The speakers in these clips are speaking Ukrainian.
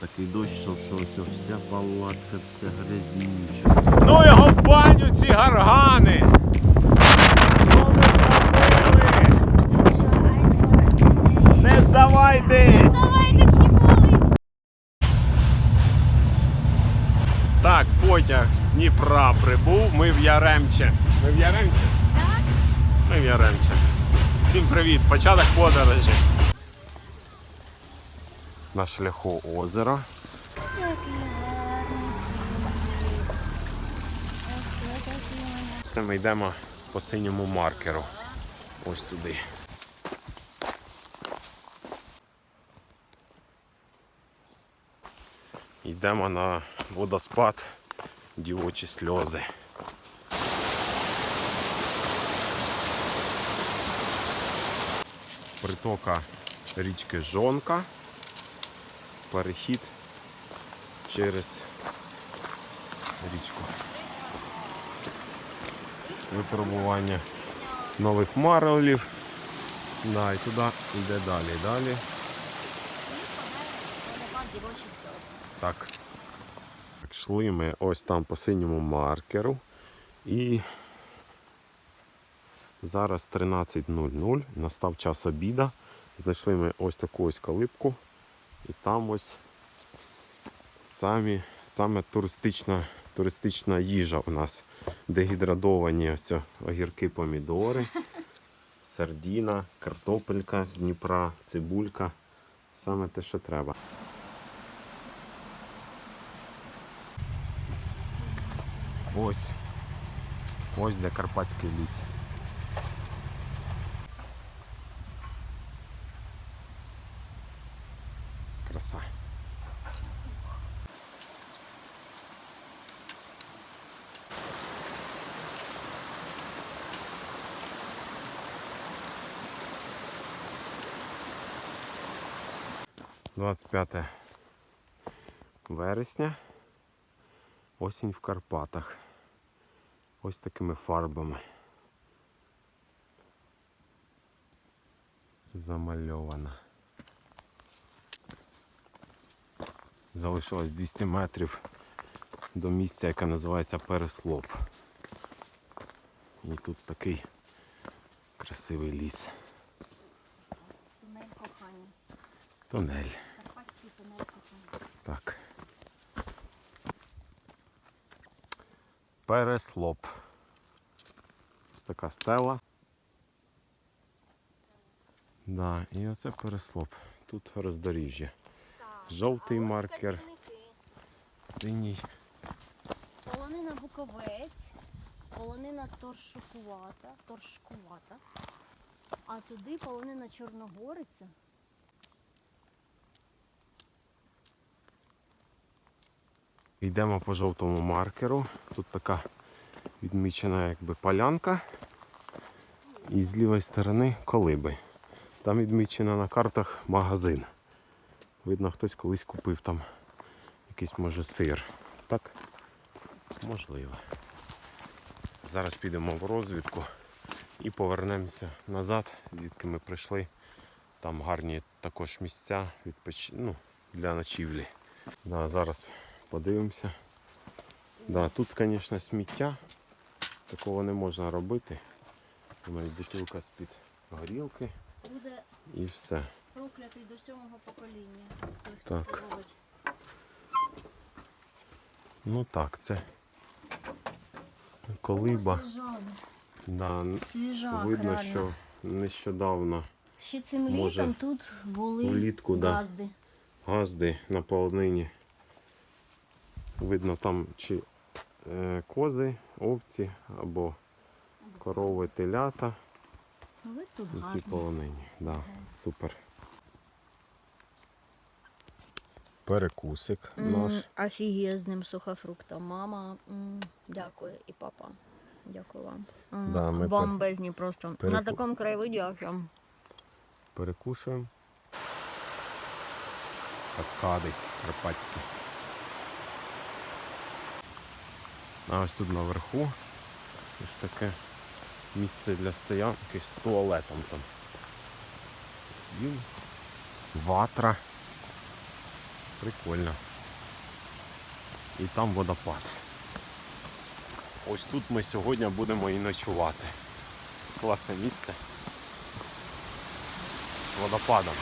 Такий дощ, що, що ось вся палатка, вся грязнюча. Ну його в баню ці гаргани! Не здавайтесь! Давайте ніколи. Так, потяг з Дніпра прибув. Ми в Яремче. Ми в Яремче? Так? Ми в Яремче. Всім привіт! Початок подорожі. На шляху озера. Це ми йдемо по синьому маркеру. Ось туди. Йдемо на водоспад дівочі сльози. Притока річки Жонка. Перехід через річку випробування нових марелів. Да, і туди йде далі. Далі. Так. Так, Йшли ми ось там по синьому маркеру. І зараз 13.00. Настав час обіда. Знайшли ми ось таку ось калибку. І там ось самі, саме туристична, туристична їжа у нас. Дегідратовані ось огірки, помідори, сардіна, картопелька з Дніпра, цибулька. Саме те, що треба. Ось. Ось де Карпатський ліс. 25 вересня. Осінь в Карпатах. Ось такими фарбами. Замальована. Залишилось 200 метрів до місця, яке називається переслоп. І тут такий красивий ліс. Тунель. Переслоп. Ось така стела. Да, і оце переслоп. Тут роздоріжжя. Жовтий маркер, синій. Полонина Буковець, полонина торшукувата, торшкувата, а туди полонина Чорногориця. Йдемо по жовтому маркеру. Тут така відмічена якби полянка. І з лівої сторони колиби. Там відмічено на картах магазин. Видно, хтось колись купив там якийсь може сир. Так? Можливо. Зараз підемо в розвідку і повернемося назад, звідки ми прийшли. Там гарні також місця відпоч... ну, для ночівлі. Да, зараз подивимося. Да, тут, звісно, сміття. Такого не можна робити. У мене бутилка з-під горілки Буде і все. проклятий до сьомого покоління. Той, хто Так. це робить. Ну так, це колиба. О, свіжак. Да, Свіжак, видно, реально. що нещодавно Ще цим може, літом тут були влітку, да. газди. газди на полонині. Видно там чи е, кози, овці або корови, телята Ви тут на цій полонині. Да, супер. Перекусик наш. М, Офігезним сухофруктом. Мама, дякую і папа. Дякую вам. Да, ми пер- Бомбезні просто. На такому краєвиді прям. Перекушуємо. Каскади карпатські. А ось тут наверху ось таке місце для стоянки з туалетом там. Стіл, ватра. Прикольно. І там водопад. Ось тут ми сьогодні будемо і ночувати. Класне місце. З водопадом.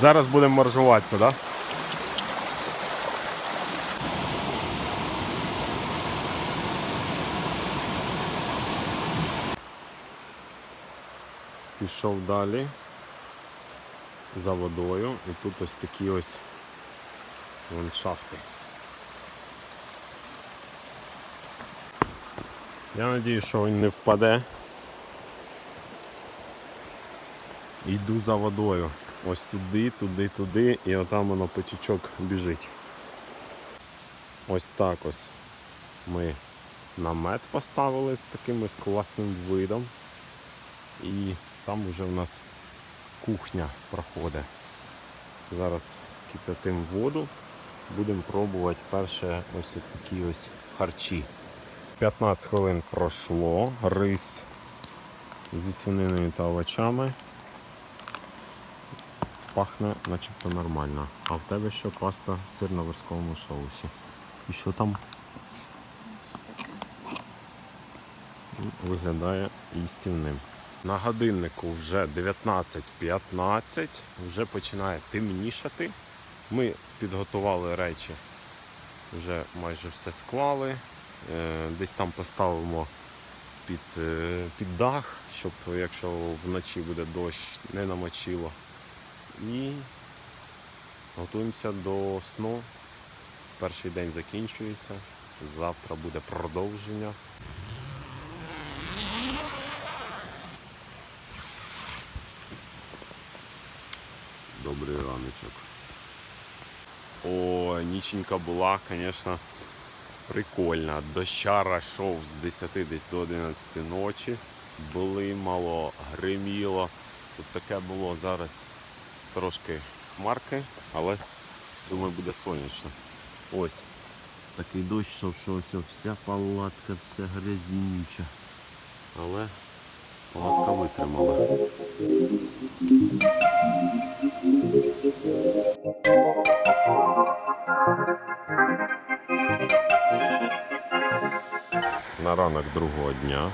Зараз будемо моржуватися, так? Да? Пішов далі за водою і тут ось такі ось ландшафти. Я надію, що він не впаде. Йду за водою. Ось туди, туди, туди, і отам воно потічок біжить. Ось так ось ми намет поставили з таким ось класним видом. І там вже в нас кухня проходить. Зараз кипятимо воду. Будемо пробувати перше ось такі ось харчі. 15 хвилин пройшло. Рис зі свининою та овочами. Пахне начебто нормально. А в тебе що паста сир на вершковому соусі. І що там? Виглядає їстівним. На годиннику вже 19.15, вже починає темнішати. Ми підготували речі, вже майже все склали. Е, Десь там поставимо під, е, під дах, щоб якщо вночі буде дощ, не намочило. І готуємося до сну. Перший день закінчується. Завтра буде продовження. Добрий раночок. О, ніченька була, звісно, прикольна. Дощара йшов з 10 десь до 11 ночі. Блимало, гриміло. Тут таке було зараз трошки хмарки, але думаю буде сонячно. Ось. Такий дощ, що, що ось вся палатка, вся грязнюча. Але палатка витримала. На ранок другого дня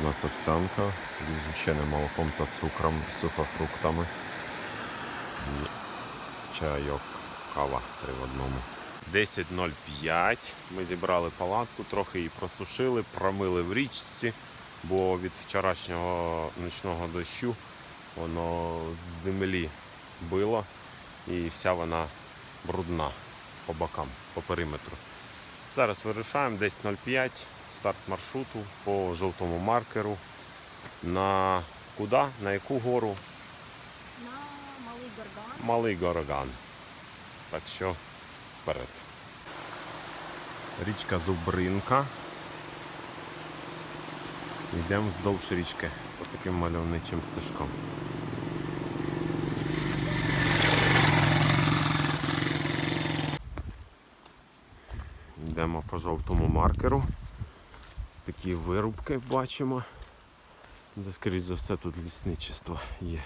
у нас овсянка з згущеним молоком та цукром, сухофруктами. І чайок, кава три в одному. 10.05 ми зібрали палатку, трохи її просушили, промили в річці, бо від вчорашнього ночного дощу воно з землі било і вся вона брудна по бокам, по периметру. Зараз вирушаємо десь 0,5, старт маршруту по жовтому маркеру. На куди? На яку гору? Малий. Гороган. Так що вперед. Річка Зубринка. Йдемо вздовж річки по таким мальовничим стежкам. Йдемо по жовтому маркеру. Ось такі вирубки бачимо. Де, скоріш за все, тут лісничество є.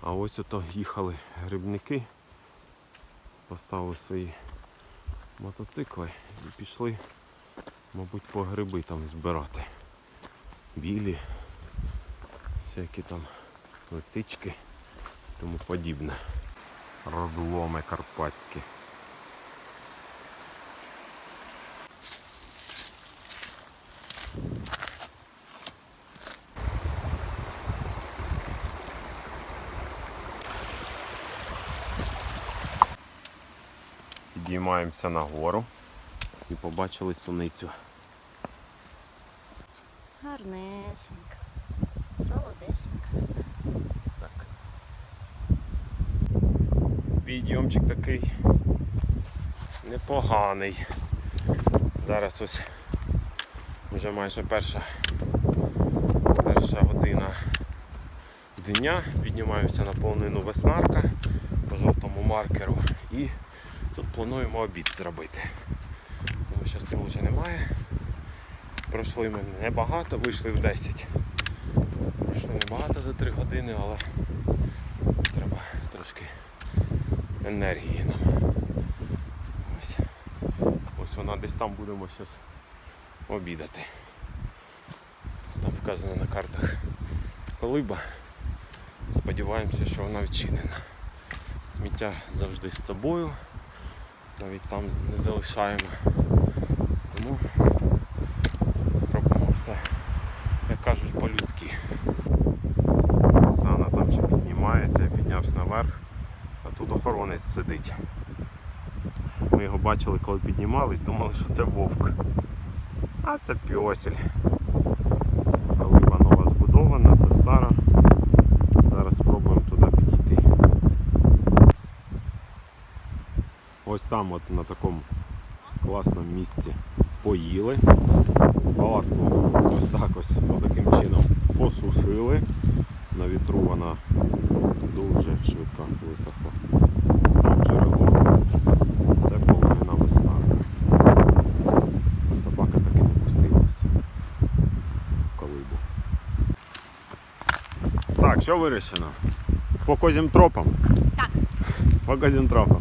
А ось ото їхали грибники, поставили свої мотоцикли і пішли, мабуть, по гриби там збирати. Білі, всякі там лисички і тому подібне. Розломи карпатські. Підіймаємося нагору і побачили суницю. Гарнесенька. Солодесенька. Так. Підйомчик такий непоганий. Зараз ось вже майже перша, перша година дня. Піднімаємося на повнину веснарка по жовтому маркеру і плануємо обід зробити. Тому що сил вже немає. Пройшли ми небагато, вийшли в 10. Пройшли небагато за 3 години, але треба трошки енергії нам. Ось. Ось вона десь там будемо зараз обідати. Там вказано на картах колиба. Сподіваємося, що вона відчинена. Сміття завжди з собою. Навіть там не залишаємо. Тому робимо все, як кажуть, по-людськи. Сана там ще піднімається, я піднявся наверх, а тут охоронець сидить. Ми його бачили, коли піднімались, думали, що це вовк. А це пьосель. Колиба нова збудована, це стара. Зараз спробуємо туди підійти. Ось там от на такому класному місці поїли. Палатку ось так ось таким чином посушили. На вітру вона дуже швидко висохла. Там джерело. Це половина веснарка. А собака таки не пустилася в колибу. Так, що вирішено? По козім тропам? Так. По козім тропам.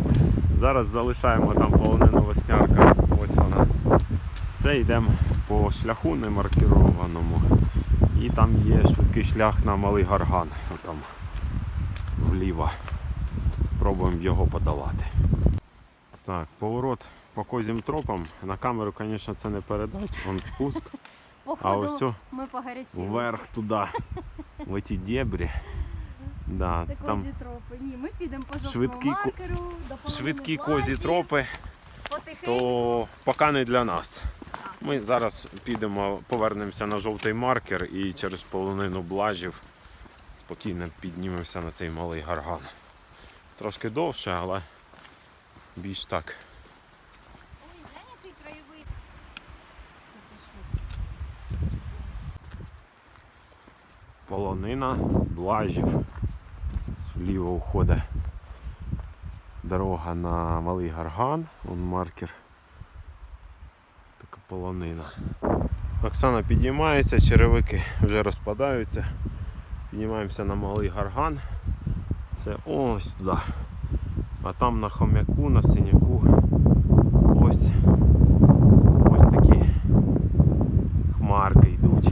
Зараз залишаємо там полонину веснярка. Ось вона. Це йдемо по шляху немаркірованому. І там є швидкий шлях на малий гарган. Там вліво. Спробуємо його подолати. Так, поворот по козім тропам. На камеру, звісно, це не передать, вон спуск. А ось ми вверх туди, в ті дебрі. Да, Це там козі тропи. Ні, ми підемо по жовтому Швидкі ко- маркеру, до полонини швидкі плачі, козі тропи, Потихеньку. то поки не для нас. Ми зараз підемо, повернемося на жовтий маркер і через полонину блажів спокійно піднімемося на цей малий гарган. Трошки довше, але більш так. Ой, глянь, який краєвид. Це ти що? Полонина блажів. Вліво уходить дорога на малий гарган, вон маркер. Така полонина. Оксана підіймається, черевики вже розпадаються. Піднімаємося на малий гарган. Це ось туди. А там на хомяку, на синяку. Ось ось такі хмарки йдуть.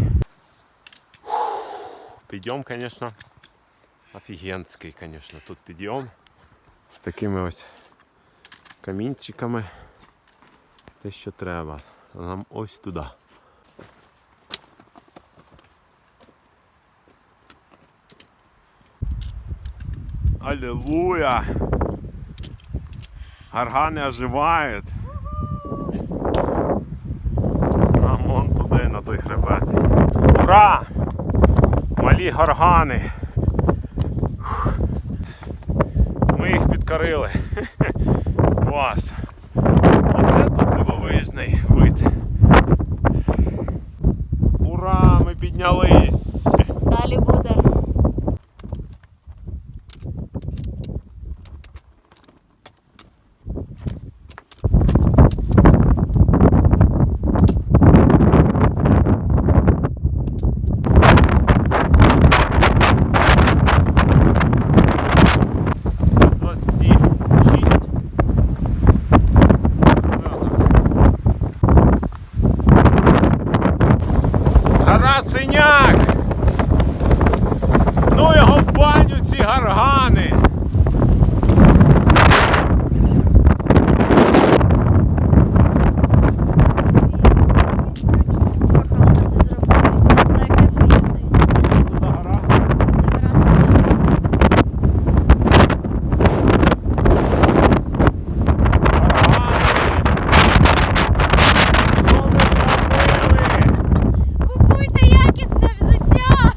Підйом, звісно, офігенський, звісно, тут підйом з такими ось камінчиками. Те, що треба. Нам ось туди. Аллилуйя! Гаргани оживають. Нам вон туди, на той хребет. Ура! Малі горгани. Підкорили. Клас. Оце тут дивовижний вид. Ура! Ми піднялись! Далі буде. З 26. Гора синяк! Ну його в баню ці гаргани! Кохала це зробити. Це таке приємне. Це за гора? Це гора синяк. Що ви зробили? Купуйте якісне взуття.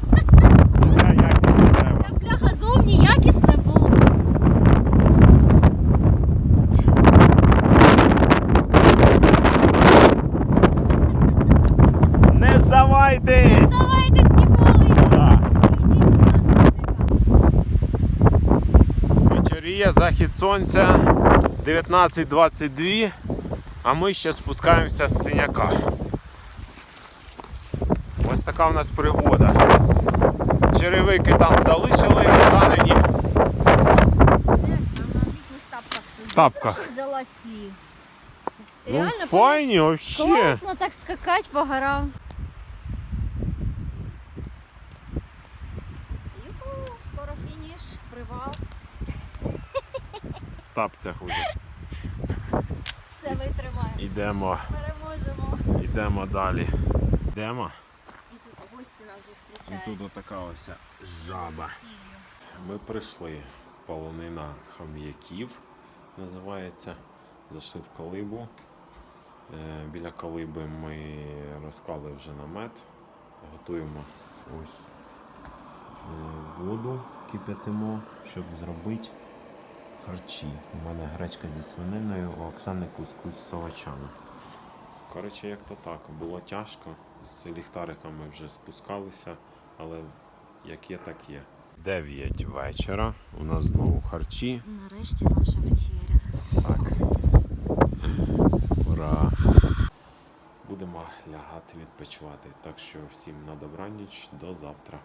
Це якісно треба. Та бляха зовні якісне було. Не здавайтесь! Здавайтесь ніколи. Да. Ідіть на Вечоріє, захід сонця. 19.22, а ми ще спускаємося з синяка. Ось така в нас пригода. Черевики там залишили, Оксанині. Як там на літніх тапках? Взяла ці? Ну, Реально файні взагалі. класно так скакати по горам. Тапцях вже. Все витримаємо. Ідемо, Переможемо. ідемо далі. Йдемо. І тут гості нас І тут отака ось жаба. Ми прийшли. Полонина хам'яків називається. Зайшли в колибу. Е, Біля колиби ми розклали вже намет. Готуємо ось е, воду, кип'ятимо, щоб зробити харчі. У мене гречка зі свининою, у Оксани кускус з овочами. Коротше, як то так, було тяжко. З ліхтариками вже спускалися, але як є, так є. 9 вечора. У нас знову харчі. Нарешті наша вечеря. Так. Ура! Будемо лягати відпочивати. Так що всім на добраніч, до завтра.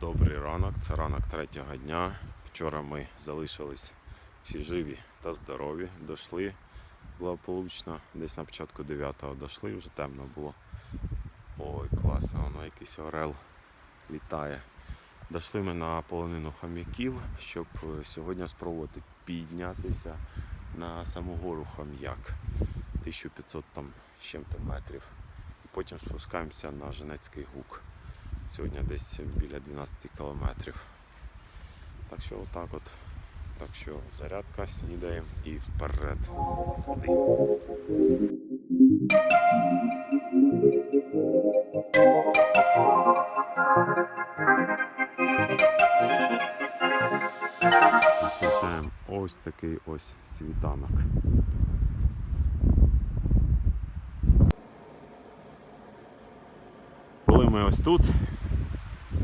Добрий ранок, це ранок третього дня. Вчора ми залишились всі живі та здорові. Дошли благополучно. Десь на початку 9-го дошли, вже темно було. Ой, класно, воно якийсь орел літає. Дошли ми на полонину хам'яків, щоб е, сьогодні спробувати піднятися на саму гору хам'як. 1500 там чим-то метрів. І потім спускаємося на Женецький гук. Сьогодні десь біля 12 кілометрів. Так що отак от. Так що зарядка, снідаємо і вперед. Туди. Зустрічаємо ось такий ось світанок. Коли ми ось тут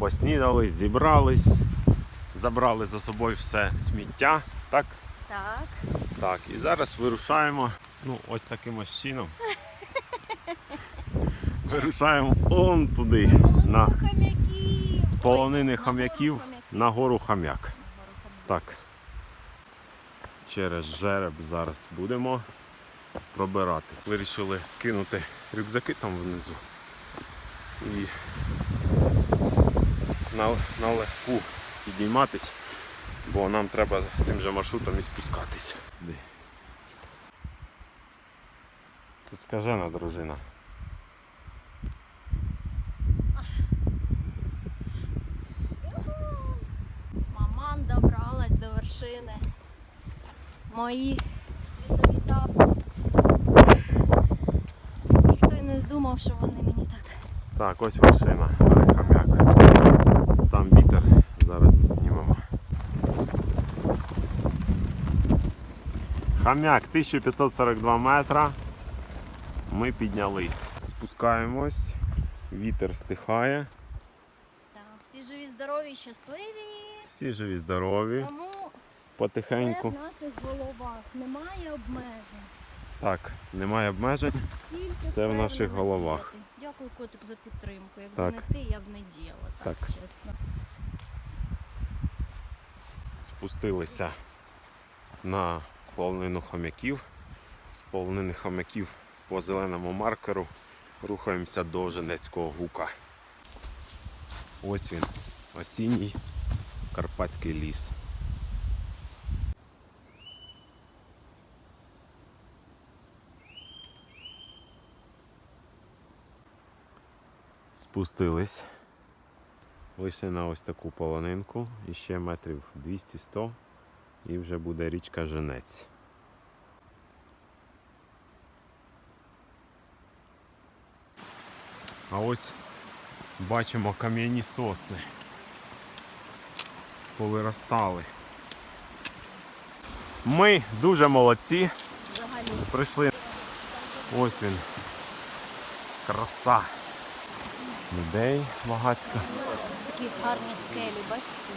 поснідали, зібрались, забрали за собою все сміття, так? Так. Так, і зараз вирушаємо. Ну, ось таким ось чином. Вирушаємо он туди, на з полонини хам'яків на гору хам'як. Так. Через жереб зараз будемо пробиратись. Вирішили скинути рюкзаки там внизу і на, на легку підійматись, бо нам треба цим же маршрутом і спускатись. Сюди. Це скажена дружина. Маман добралась до вершини. Мої світові тапи. Ніхто й не здумав, що вони мені так. Так, ось вершина, хам'як. Там вітер, зараз заснімемо. Хам'як 1542 метра. Ми піднялись. Спускаємось, вітер стихає, Так, всі живі, здорові, щасливі. всі живі, здорові, Тому все потихеньку. в наших головах. Немає обмежень. Так, немає обмежень. Тільки Все в наших головах. діяти. Дякую, котик, за підтримку. Якби Так. не ти, я б не діяла, так, Так. чесно. Спустилися на полонину хомяків. З полонини хомяків по зеленому маркеру рухаємося до Женецького гука. Ось він, осінній карпатський ліс. Спустились. Вийшли на ось таку полонинку і ще метрів 200-100 і вже буде річка Женець. А ось бачимо кам'яні сосни. Повиростали. Ми дуже молодці. Прийшли. Ось він. Краса. Людей багацька. Такі гарні скелі, бачите?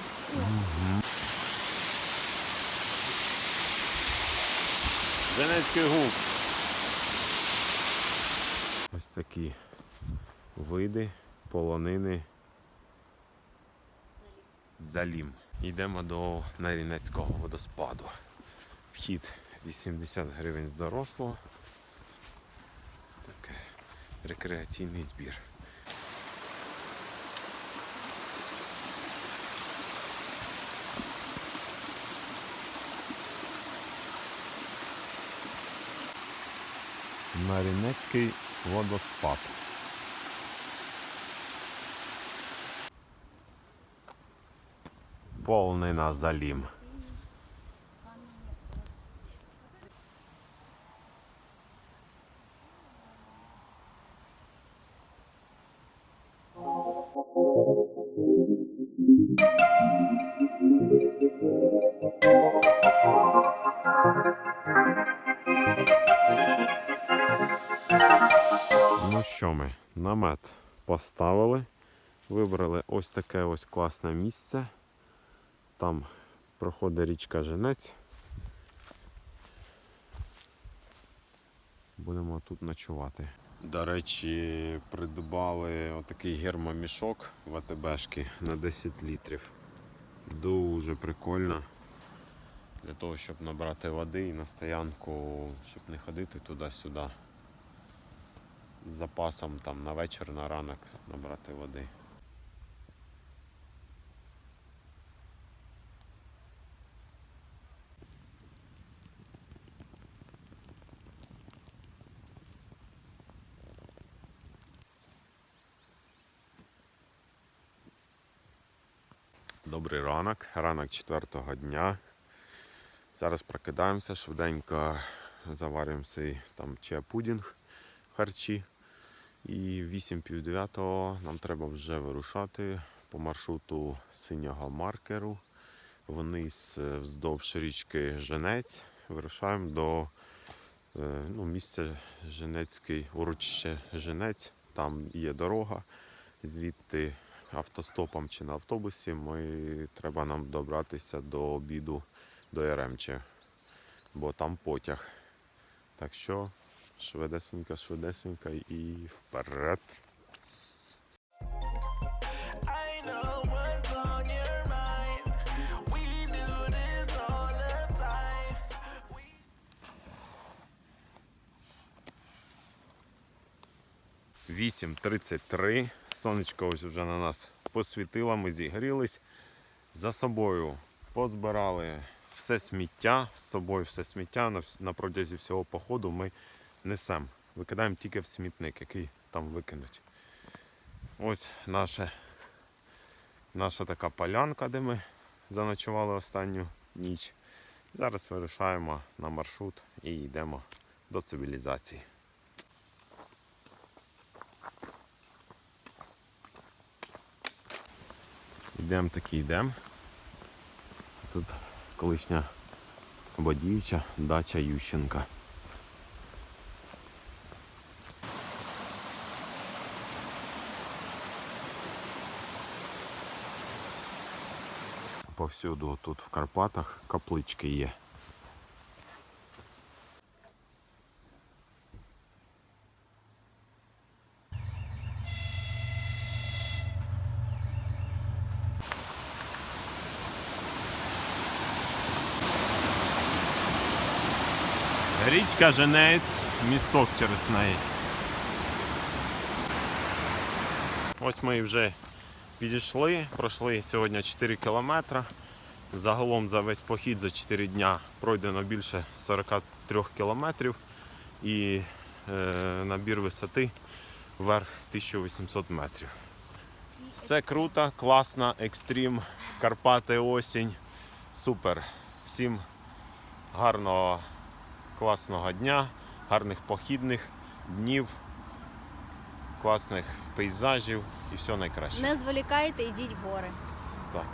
Женецький губ. Ось такі види полонини. Залім. Йдемо до Нарінецького водоспаду. Вхід 80 гривень з дорослого. Таке рекреаційний збір. Марінецький водоспад. Повний на залім. Ну що ми, намет поставили, вибрали ось таке ось класне місце. Там проходить річка Женець. Будемо тут ночувати. До речі, придбали отакий гермомішок в АТБшки на 10 літрів. Дуже прикольно. Для того, щоб набрати води і на стоянку, щоб не ходити туди-сюди з запасом там на вечір, на ранок набрати води. Добрий ранок, ранок четвертого дня. Зараз прокидаємося, швиденько заварюємо свій там чия пудінг харчі. І 8 пів 9 нам треба вже вирушати по маршруту синього маркеру. Вниз е, вздовж річки Женець. Вирушаємо до е, ну, місця Женецький, урочище Женець. Там є дорога. Звідти автостопом чи на автобусі ми, треба нам добратися до обіду до Яремче, бо там потяг. Так що швидесенько, швидесенько і вперед. The time. 8.33. Сонечко ось вже на нас посвітило, ми зігрілись. За собою позбирали все сміття, з собою все сміття на протязі всього походу ми несемо. Викидаємо тільки в смітник, який там викинуть. Ось наша, наша така полянка, де ми заночували останню ніч. Зараз вирушаємо на маршрут і йдемо до цивілізації. Йдемо таки йдемо. Тут колишня або діюча дача Ющенка. Повсюду тут в Карпатах каплички є. Річка Женець, місток через неї. Ось ми вже підійшли, пройшли сьогодні 4 кілометри. Загалом за весь похід за 4 дня пройдено більше 43 кілометрів і е, набір висоти вверх 1800 метрів. Все круто, класно, екстрім, Карпати осінь. Супер. Всім гарного класного дня, гарних похідних днів, класних пейзажів і все найкраще. Не зволікайте, йдіть в гори. Так.